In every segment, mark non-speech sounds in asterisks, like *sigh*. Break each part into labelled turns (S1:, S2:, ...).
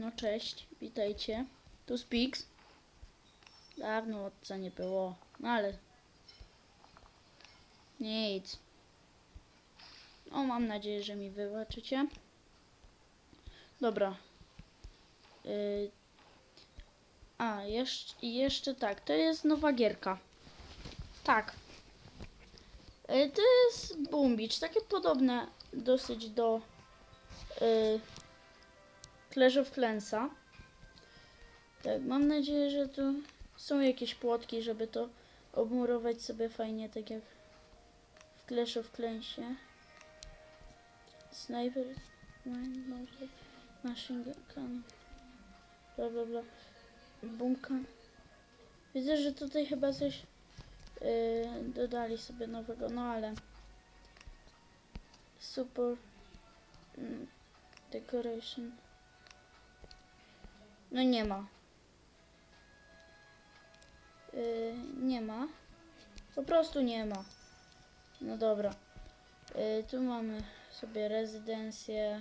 S1: No cześć, witajcie. Tu Speaks. Dawno odca nie było, no ale nic. O, mam nadzieję, że mi wybaczycie. Dobra. Y... A, jeszcze, jeszcze tak, to jest nowa gierka. Tak. Y, To jest Boom Beach, takie podobne dosyć do y, Clash of Clansa. Tak, mam nadzieję, że tu są jakieś płotki, żeby to obmurować sobie fajnie, tak jak w Clash of Clansie. Sniper, może, machine gun, bla bla bla, bunkan. Widzę, że tutaj chyba coś yy, dodali sobie nowego, no ale super mm, decoration. No nie ma. Yy, nie ma. Po prostu nie ma. No dobra. Yy, tu mamy sobie rezydencję.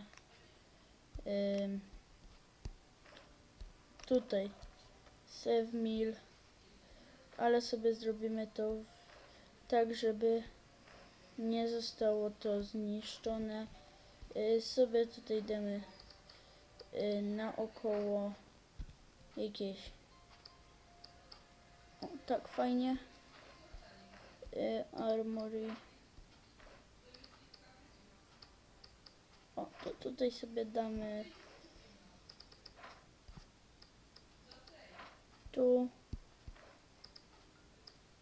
S1: Yy, tutaj. Save meal. Ale sobie zrobimy to w, tak, żeby nie zostało to zniszczone. Yy, sobie tutaj damy yy, naokoło jakieś. O, tak fajnie. Yy, armory. O to tutaj sobie damy. Tu.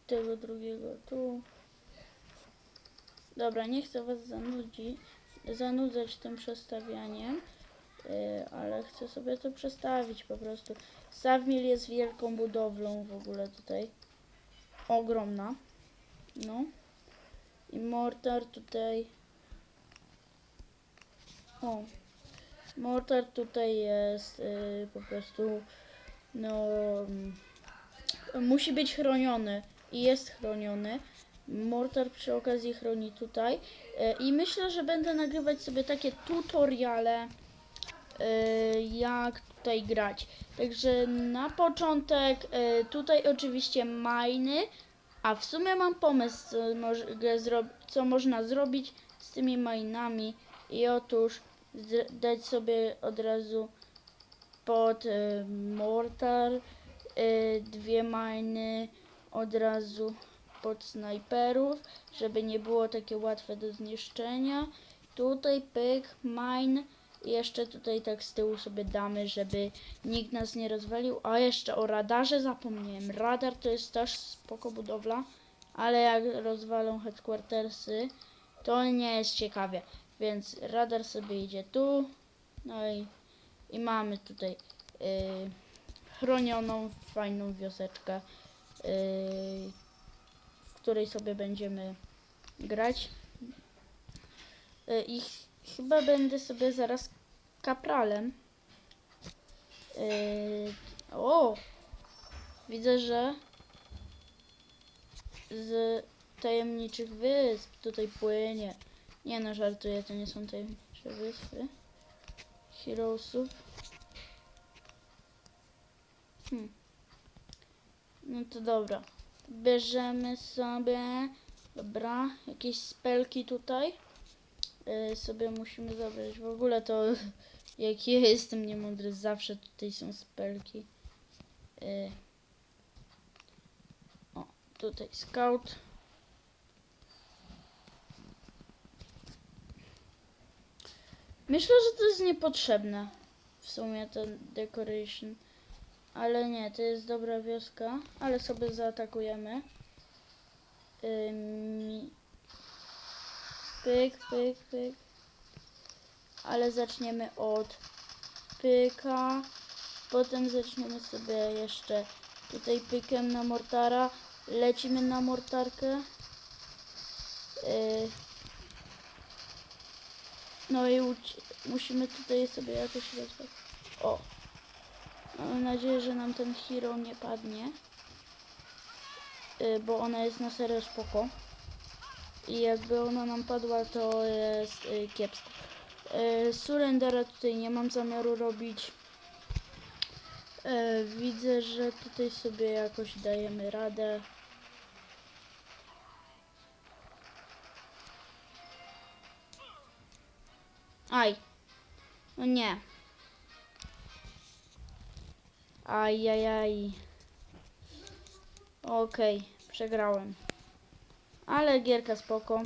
S1: Tego drugiego tu. Dobra nie chcę was zanudzi, zanudzać tym przestawianiem ale chcę sobie to przestawić po prostu. Savmil jest wielką budowlą w ogóle tutaj. Ogromna. No. I mortar tutaj. O. Mortar tutaj jest yy, po prostu no mm, musi być chroniony i jest chroniony. Mortar przy okazji chroni tutaj. Yy, I myślę, że będę nagrywać sobie takie tutoriale y, jak tutaj grać. Także na początek y, tutaj oczywiście majny, a w sumie mam pomysł, co, można zrobić z tymi majnami. I otóż dać sobie od razu pod y, mortar y, dwie majny od razu pod snajperów, żeby nie było takie łatwe do zniszczenia. Tutaj pyk, mine. I jeszcze tutaj tak z tyłu sobie damy, żeby nikt nas nie rozwalił. A jeszcze o radarze zapomniałem. Radar to jest też spoko budowla, ale jak rozwalą headquartersy, to nie jest ciekawie. Więc radar sobie idzie tu. No i, i mamy tutaj yy, chronioną, fajną wioseczkę, yy, w której sobie będziemy grać. Yy, I ch- chyba będę sobie zaraz kapralem. Yy, o! Widzę, że z tajemniczych wysp tutaj płynie. Nie no, żartuję, to nie są tajemnicze wyspy. Heroesów. Hmm. No to dobra. Bierzemy sobie. Dobra, jakieś spelki tutaj sobie musimy zabrać. W ogóle to *laughs* jak ja jestem niemądry, zawsze tutaj są spelki. Y, o, tutaj scout. Myślę, że to jest niepotrzebne. W sumie ten decoration. Ale nie, to jest dobra wioska. Ale sobie zaatakujemy. Ym, Pyk, pyk, pyk. Ale zaczniemy od pyka. Potem zaczniemy sobie jeszcze tutaj pykiem na mortara. Lecimy na mortarkę. Yy. No i musimy tutaj sobie jakoś rozwać. O! Mam nadzieję, że nam ten hero nie padnie. Yy, bo ona jest na serio spoko. I jakby ona nam padła, to jest y, kiepsko. Y, surrendera tutaj nie mam zamiaru robić. E, widzę, że tutaj sobie jakoś dajemy radę. Aj. No nie. Ajajaj. Okej, przegrałem. Ale gierka spoko.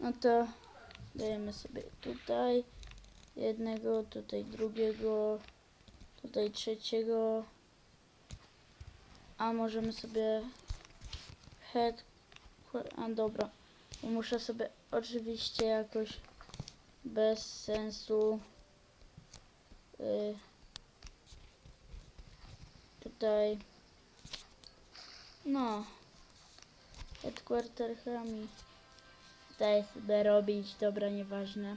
S1: No to dajemy sobie tutaj jednego, tutaj drugiego, tutaj trzeciego. A możemy sobie head. A dobra. Muszę sobie oczywiście jakoś bez sensu y, tutaj no headquarterami tutaj sobie robić, dobra, nieważne.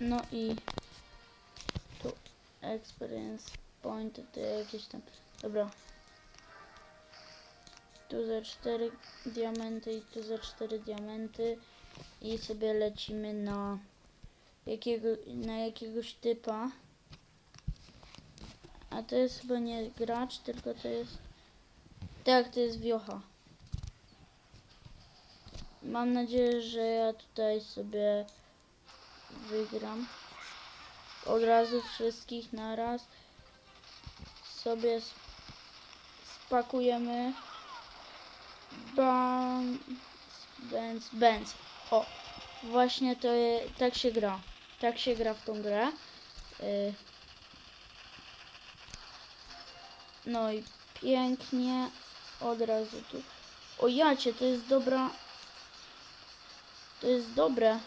S1: No i tu experience point, to jakieś tam, dobra. Tu za 4 diamenty i tu za 4 diamenty i sobie lecimy na jakiego, na jakiegoś typa. A to jest chyba nie gracz, tylko to jest tak, to jest wiocha. Mam nadzieję, że ja tutaj sobie wygram. Od razu wszystkich naraz sobie sp- spakujemy. Bam, Benz, Benz. O, właśnie to je, tak się gra. Tak się gra w tą grę. Y. No i pięknie. Od razu tu. O jacie, to jest dobra. To jest dobre.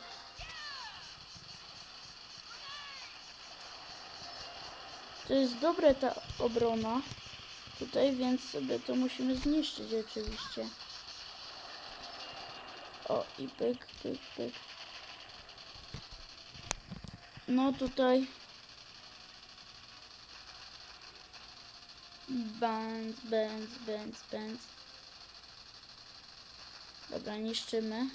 S1: To jest dobre ta obrona. Tutaj, więc sobie to musimy zniszczyć oczywiście. O, i pyk, pyk, pyk. No tutaj. Benz, benz, benz, benz. Dobra, niszczymy.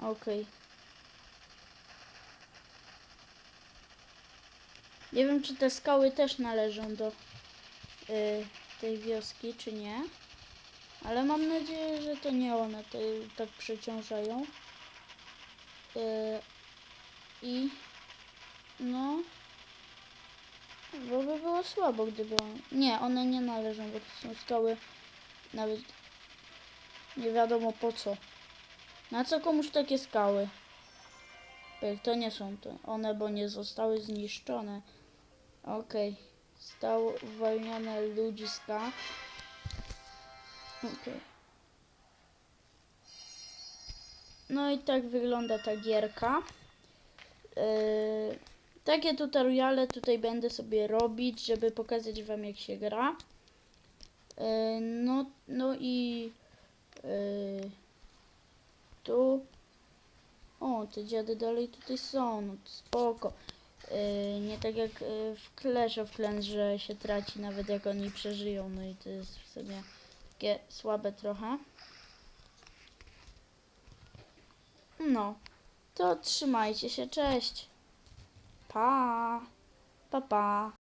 S1: Okej. Nie wiem, czy te skały też należą do y, tej wioski, czy nie. Ale mam nadzieję, że to nie one to, tak przeciążają. Y, I no. Bo by było słabo, gdyby one... Nie, one nie należą, bo to są skały nawet nie wiadomo po co. Na co komuś takie skały? To nie są to one, bo nie zostały zniszczone. Okej. Zostało uwolnione ludziska. Okej. No i tak wygląda ta gierka. Yy, takie tutoriale tutaj będę sobie robić, żeby pokazać wam jak się gra. Yy, no, no i yy, tu. O, te dziady dalej tutaj są, no to spoko. Yy, nie tak jak yy, w Clash of Clans, że się traci nawet jak oni przeżyją, no i to jest w sumie takie słabe trochę. No, to trzymajcie się, cześć. Pa, pa, pa.